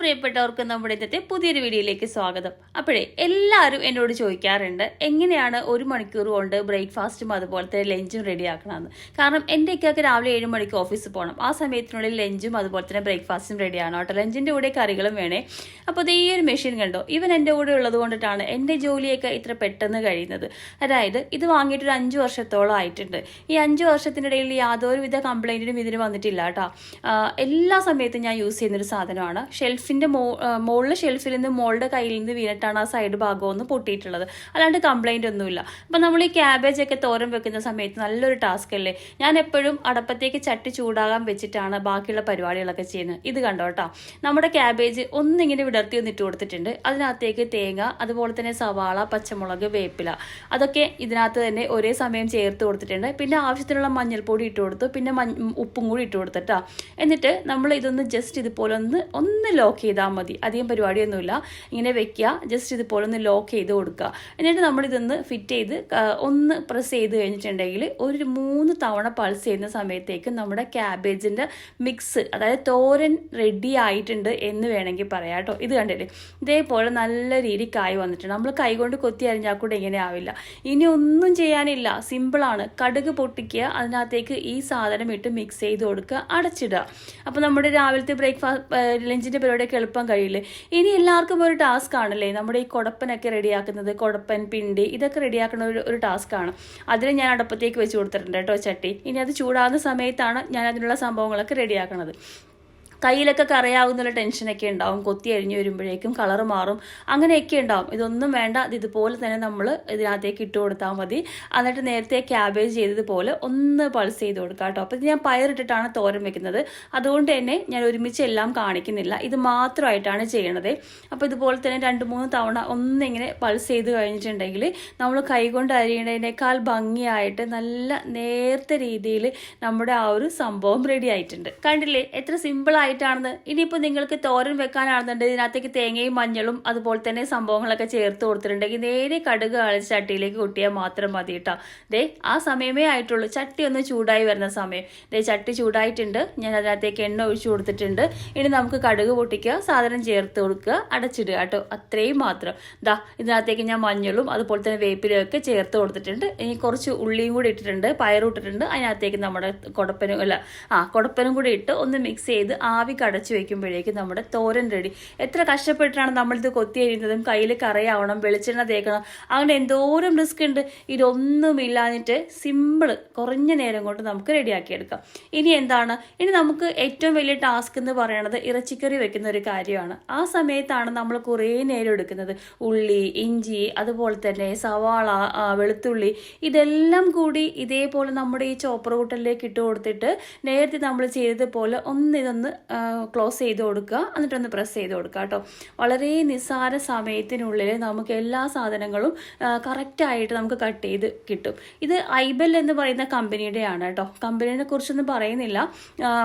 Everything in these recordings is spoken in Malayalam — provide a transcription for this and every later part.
പ്രിയപ്പെട്ടവർക്കും നമ്മുടെ ഇന്നത്തെ പുതിയൊരു വീഡിയോയിലേക്ക് സ്വാഗതം. അപ്പോഴേ എല്ലാവരും എന്നോട് ചോദിക്കാറുണ്ട് എങ്ങനെയാണ് ഒരു മണിക്കൂർ കൊണ്ട് ബ്രേക്ക്ഫാസ്റ്റും അതുപോലത്തെ ലഞ്ചും റെഡിയാക്കണമെന്ന് കാരണം എന്റെ ഒക്കെ രാവിലെ ഏഴ് മണിക്ക് ഓഫീസിൽ പോകണം. ആ സമയത്തിനുള്ളിൽ ലഞ്ചും അതുപോലെ തന്നെ ബ്രേക്ക്ഫാസ്റ്റും റെഡിയാണ് കേട്ടോ. ലഞ്ചിന്റെ കൂടെ കറികളും വേണേ. അപ്പോൾ ഈ ഒരു മെഷീൻ കണ്ടോ? ഇവൻ എന്റെ കൂടെ ഉള്ളത് കൊണ്ടിട്ടാണ് എന്റെ ജോലിയൊക്കെ ഇത്ര പെട്ടെന്ന് കഴിയുന്നത്. അതായത് ഇത് വാങ്ങിയിട്ട് ഒരു അഞ്ച് വർഷത്തോളം ആയിട്ടുണ്ട്. ഈ അഞ്ച് വർഷത്തിനിടയിൽ യാതൊരുവിധ കംപ്ലൈന്റിനും ഇതിന് വന്നിട്ടില്ല കേട്ടോ. എല്ലാ സമയത്തും ഞാൻ യൂസ് ചെയ്യുന്നൊരു സാധനമാണ്. ഷെൽഫിന്റെ മോ മുകളിലെ ഷെൽഫിൽ നിന്ന് മോളുടെ കയ്യിൽ നിന്ന് വീണിട്ടാണ് ആ സൈഡ് ഭാഗം ഒന്ന് പൊട്ടിയിട്ടുള്ളത്. അല്ലാണ്ട് കംപ്ലൈന്റ് ഒന്നുമില്ല. അപ്പം നമ്മൾ ഈ ക്യാബേജ് ഒക്കെ തോരൻ വെക്കുന്ന സമയത്ത് നല്ലൊരു ടാസ്ക് അല്ലേ? ഞാൻ എപ്പോഴും അടപ്പത്തേക്ക് ചട്ടി ചൂടാകാൻ വെച്ചിട്ടാണ് ബാക്കിയുള്ള പരിപാടികളൊക്കെ ചെയ്യുന്നത്. ഇത് കണ്ടോ കേട്ടോ നമ്മുടെ ക്യാബേജ് ഒന്നിങ്ങനെ വിടർത്തി ഒന്നിട്ട് കൊടുത്തിട്ടുണ്ട്. അതിനകത്തേക്ക് തേങ്ങ അതുപോലെ തന്നെ സവാള പച്ചമുളക് വേപ്പില. അതൊക്കെ ഇതിനകത്ത് തന്നെ ഒരേ സമയം ചേർത്ത് കൊടുത്തിട്ടുണ്ട്. പിന്നെ ആവശ്യത്തിനുള്ള മഞ്ഞൾപ്പൊടി ഇട്ട് കൊടുത്തു. പിന്നെ ഉപ്പും കൂടി ഇട്ട് കൊടുത്തിട്ടാ എന്നിട്ട് നമ്മൾ ഇതൊന്ന് ജസ്റ്റ് ഇതുപോലെ ഒന്ന് ഒന്ന് ലോക്ക് ചെയ്താൽ മതി. അധികം പരിപാടിയൊന്നുമില്ല. ഇങ്ങനെ വെക്കുക ജസ്റ്റ് ഇതുപോലെ ഒന്ന് ലോക്ക് ചെയ്ത് കൊടുക്കുക എന്നിട്ട് നമ്മളിതൊന്ന് ഫിറ്റ് ചെയ്ത് ഒന്ന് പ്രസ് ചെയ്ത് കഴിഞ്ഞിട്ടുണ്ടെങ്കിൽ ഒരു മൂന്ന് തവണ പൾസ് ചെയ്യുന്ന സമയത്തേക്ക് നമ്മുടെ ക്യാബേജിന്റെ മിക്സ് അതായത് തോരൻ റെഡി ആയിട്ടുണ്ട് എന്ന് വേണമെങ്കിൽ പറയാം കേട്ടോ. ഇത് കണ്ടില്ലേ? ഇതേപോലെ നല്ല രീതിക്കായി വന്നിട്ടുണ്ട്. നമ്മൾ കൈകൊണ്ട് കൊത്തി അരിഞ്ഞാൽ കൂടെ ഇങ്ങനെ ആവില്ല. ഇനി ഒന്നും ചെയ്യാനില്ല. സിമ്പിളാണ് കടുക് പൊട്ടിക്കുക അതിനകത്തേക്ക് ഈ സാധനം ഇട്ട് മിക്സ് ചെയ്ത് കൊടുക്കുക അടച്ചിടുക. അപ്പോൾ നമ്മുടെ രാവിലത്തെ ബ്രേക്ക്ഫാസ്റ്റ് ലഞ്ചിന്റെ പരിപാടിയൊക്കെ എളുപ്പം കഴിയില്ലേ? ഇനി എല്ലാവർക്കും ഒരു ടാസ്ക് ആണല്ലേ? നമ്മുടെ ഈ കുടപ്പനൊക്കെ റെഡിയാക്കുന്നത് കുടപ്പൻ പിണ്ടി ഇതൊക്കെ റെഡിയാക്കുന്ന ഒരു ഒരു ടാസ്ക്കാണ് അതിന് ഞാൻ അടുപ്പത്തേക്ക് വെച്ച് കൊടുത്തിട്ടുണ്ട് കേട്ടോ ചട്ടി. ഇനി അത് ചൂടാകുന്ന സമയത്താണ് ഞാൻ അതിനുള്ള സംഭവങ്ങളൊക്കെ റെഡിയാക്കണത്. കയ്യിലൊക്കെ കറയാവുന്നുള്ള ടെൻഷനൊക്കെ ഉണ്ടാവും. കൊത്തി അരിഞ്ഞു വരുമ്പോഴേക്കും കളർ മാറും. അങ്ങനെയൊക്കെ ഉണ്ടാവും. ഇതൊന്നും വേണ്ട. ഇത് ഇതുപോലെ തന്നെ നമ്മൾ ഇതിനകത്തേക്ക് ഇട്ട് കൊടുത്താൽ മതി. എന്നിട്ട് നേരത്തെ ക്യാബേജ് ചെയ്തതുപോലെ ഒന്ന് പൾസ് ചെയ്ത് കൊടുക്കാം കേട്ടോ. അപ്പോൾ ഞാൻ പയറിട്ടിട്ടാണ് തോരൻ വെക്കുന്നത്. അതുകൊണ്ട് തന്നെ ഞാൻ ഒരുമിച്ച് എല്ലാം കാണിക്കുന്നില്ല. ഇത് മാത്രമായിട്ടാണ് ചെയ്യണത്. അപ്പോൾ ഇതുപോലെ തന്നെ രണ്ട് മൂന്ന് തവണ ഒന്നിങ്ങനെ പൾസ് ചെയ്ത് കഴിഞ്ഞിട്ടുണ്ടെങ്കിൽ നമ്മൾ കൈകൊണ്ട് അരിയണതിനേക്കാൾ ഭംഗിയായിട്ട് നല്ല നേർത്ത രീതിയിൽ നമ്മുടെ ആ ഒരു സംഭവം റെഡി ആയിട്ടുണ്ട്. കണ്ടില്ലേ? എത്ര സിമ്പിൾ ആയിട്ടാണെന്ന്. ഇനിയിപ്പോൾ നിങ്ങൾക്ക് തോരൻ വെക്കാനാണെന്നുണ്ടെങ്കിൽ ഇതിനകത്തേക്ക് തേങ്ങയും മഞ്ഞളും അതുപോലെ തന്നെ സംഭവങ്ങളൊക്കെ ചേർത്ത് കൊടുത്തിട്ടുണ്ടെങ്കിൽ നേരെ കടുക് അളിച്ച് ചട്ടിയിലേക്ക് കൊട്ടിയാൽ മാത്രം മതി കേട്ടോ ദേ ആ സമയമേ ആയിട്ടുള്ളൂ. ചട്ടി ഒന്ന് ചൂടായി വരുന്ന സമയം. ദേ ചട്ടി ചൂടായിട്ടുണ്ട്. ഞാൻ അതിനകത്തേക്ക് എണ്ണ ഒഴിച്ചു കൊടുത്തിട്ടുണ്ട്. ഇനി നമുക്ക് കടുക് പൊട്ടിക്കുക സാധനം ചേർത്ത് കൊടുക്കുക അടച്ചിടുക കേട്ടോ അത്രയും മാത്രം. ദാ ഇതിനകത്തേക്ക് ഞാൻ മഞ്ഞളും അതുപോലെ തന്നെ വേപ്പിലൊക്കെ ചേർത്ത് കൊടുത്തിട്ടുണ്ട്. ഇനി കുറച്ച് ഉള്ളിയും കൂടി ഇട്ടിട്ടുണ്ട്. പയറും ഇട്ടിട്ടുണ്ട്. അതിനകത്തേക്ക് നമ്മുടെ കുടപ്പനും അല്ല ആ കുടപ്പനും കൂടി ഇട്ട് ഒന്ന് മിക്സ് ചെയ്ത് ആവി കടച്ചു വെക്കുമ്പോഴേക്കും നമ്മുടെ തോരൻ റെഡി എത്ര കഷ്ടപ്പെട്ടിട്ടാണ് നമ്മളിത് കൊത്തി എഴുതുന്നതും കയ്യിൽ കറയാവണം വെളിച്ചെണ്ണ തേക്കണം. അങ്ങനെ എന്തോരം റിസ്ക് ഉണ്ട്. ഇതൊന്നും ഇല്ലാഞ്ഞിട്ട് സിമ്പിൾ കുറഞ്ഞ നേരം കൊണ്ട് നമുക്ക് റെഡിയാക്കിയെടുക്കാം ഇനി എന്താണ്? ഇനി നമുക്ക് ഏറ്റവും വലിയ ടാസ്ക് എന്ന് പറയുന്നത് ഇറച്ചിക്കറി വെക്കുന്ന ഒരു കാര്യമാണ്. ആ സമയത്താണ് നമ്മൾ കുറേ നേരം എടുക്കുന്നത്. ഉള്ളി ഇഞ്ചി അതുപോലെ തന്നെ സവാള വെളുത്തുള്ളി ഇതെല്ലാം കൂടി ഇതേപോലെ നമ്മുടെ ഈ ചോപ്പർ കൂട്ടലിലേക്ക് ഇട്ട് കൊടുത്തിട്ട് നേരത്തെ നമ്മൾ ചെയ്തതുപോലെ ഒന്ന് ഇതൊന്ന് ക്ലോസ് ചെയ്ത് കൊടുക്കുക. എന്നിട്ടൊന്ന് പ്രസ് ചെയ്ത് കൊടുക്കുക കേട്ടോ. വളരെ നിസ്സാര സമയത്തിനുള്ളിൽ നമുക്ക് എല്ലാ സാധനങ്ങളും കറക്റ്റായിട്ട് നമുക്ക് കട്ട് ചെയ്ത് കിട്ടും. ഇത് ഐബൽ എന്ന് പറയുന്ന കമ്പനിയുടെയാണ് കേട്ടോ. കമ്പനീനെ കുറിച്ചൊന്നും പറയുന്നില്ല.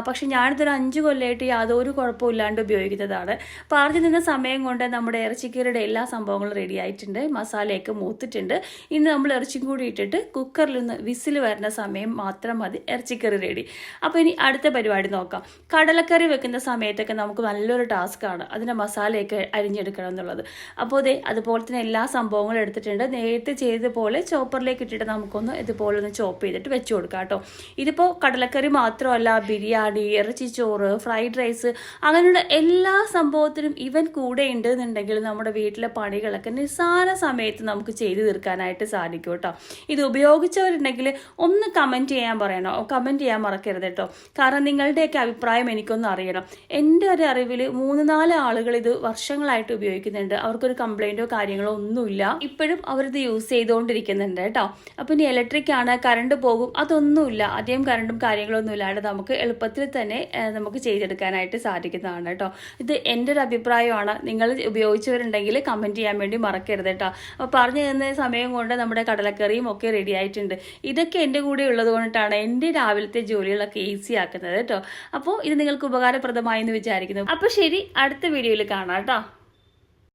പക്ഷെ ഞാനിതൊരു അഞ്ച് കൊല്ലമായിട്ട് യാതൊരു കുഴപ്പമില്ലാണ്ട് ഉപയോഗിക്കുന്നതാണ്. പറഞ്ഞു നിന്ന സമയം കൊണ്ട് നമ്മുടെ ഇറച്ചിക്കറിയുടെ എല്ലാ സംഭവങ്ങളും റെഡി ആയിട്ടുണ്ട്. മസാലയൊക്കെ മൂത്തിട്ടുണ്ട്. ഇനി നമ്മൾ ഇറച്ചിയും കൂടി ഇട്ടിട്ട് കുക്കറിൽ നിന്ന് വിസിൽ വരുന്ന സമയം മാത്രം മതി ഇറച്ചിക്കറി റെഡി അപ്പോൾ ഇനി അടുത്ത പരിപാടി നോക്കാം. കടലക്കറി വെക്കുന്ന സമയത്തൊക്കെ നമുക്ക് നല്ലൊരു ടാസ്ക്കാണ് അതിന്റെ മസാലയൊക്കെ അരിഞ്ഞെടുക്കണം എന്നുള്ളത്. അപ്പോൾ അതെ അതുപോലെ തന്നെ എല്ലാ സംഭവങ്ങളും എടുത്തിട്ടുണ്ട്. നേരത്തെ ചെയ്തതുപോലെ ചോപ്പറിലേക്ക് ഇട്ടിട്ട് നമുക്കൊന്ന് ഇതുപോലെ ഒന്ന് ചോപ്പ് ചെയ്തിട്ട് വെച്ച് കൊടുക്കാം കേട്ടോ. ഇതിപ്പോൾ കടലക്കറി മാത്രമല്ല ബിരിയാണി ഇറച്ചി ചോറ് ഫ്രൈഡ് റൈസ് അങ്ങനെയുള്ള എല്ലാ സംഭവത്തിനും ഇവൻ കൂടെ ഉണ്ട് എന്നുണ്ടെങ്കിൽ നമ്മുടെ വീട്ടിലെ പണികളൊക്കെ നിസ്സാര സമയത്ത് നമുക്ക് ചെയ്തു തീർക്കാനായിട്ട് സാധിക്കും കേട്ടോ. ഇത് ഉപയോഗിച്ചവരുണ്ടെങ്കിൽ ഒന്ന് കമന്റ് ചെയ്യാൻ പറയണോ. കമന്റ് ചെയ്യാൻ മറക്കരുത് കേട്ടോ. കാരണം നിങ്ങളുടെയൊക്കെ അഭിപ്രായം എനിക്കൊന്ന് അറിയണം എന്റെ ഒരു അറിവിൽ മൂന്ന് നാല് ആളുകൾ ഇത് വർഷങ്ങളായിട്ട് ഉപയോഗിക്കുന്നുണ്ട്. അവർക്കൊരു കംപ്ലൈന്റോ കാര്യങ്ങളോ ഒന്നുമില്ല. ഇപ്പോഴും അവരിത് യൂസ് ചെയ്തുകൊണ്ടിരിക്കുന്നുണ്ട് കേട്ടോ. അപ്പം ഇനി ഇലക്ട്രിക് ആണ് കറണ്ട് പോകും അതൊന്നുമില്ല. അധികം കറണ്ടും കാര്യങ്ങളൊന്നും ഇല്ലാണ്ട് നമുക്ക് എളുപ്പത്തിൽ തന്നെ നമുക്ക് ചെയ്തെടുക്കാനായിട്ട് സാധിക്കുന്നതാണ് കേട്ടോ. ഇത് എന്റെ ഒരു അഭിപ്രായമാണ്. നിങ്ങൾ ഉപയോഗിച്ചവരുണ്ടെങ്കിൽ കമന്റ് ചെയ്യാൻ വേണ്ടി മറക്കരുത് കേട്ടോ. അപ്പോൾ പറഞ്ഞു തന്ന സമയം കൊണ്ട് നമ്മുടെ കടലക്കറിയും ഒക്കെ റെഡി ആയിട്ടുണ്ട്. ഇതൊക്കെ എന്റെ കൂടെ ഉള്ളത് കൊണ്ടിട്ടാണ് എന്റെ രാവിലത്തെ ജോലികളൊക്കെ ഈസി ആക്കുന്നത് കേട്ടോ. അപ്പോൾ ഇത് നിങ്ങൾക്ക് ഉപകാരപ്രദമായി എന്ന് വിചാരിക്കുന്നു. അപ്പൊ ശരി അടുത്ത വീഡിയോയിൽ കാണാം കേട്ടോ.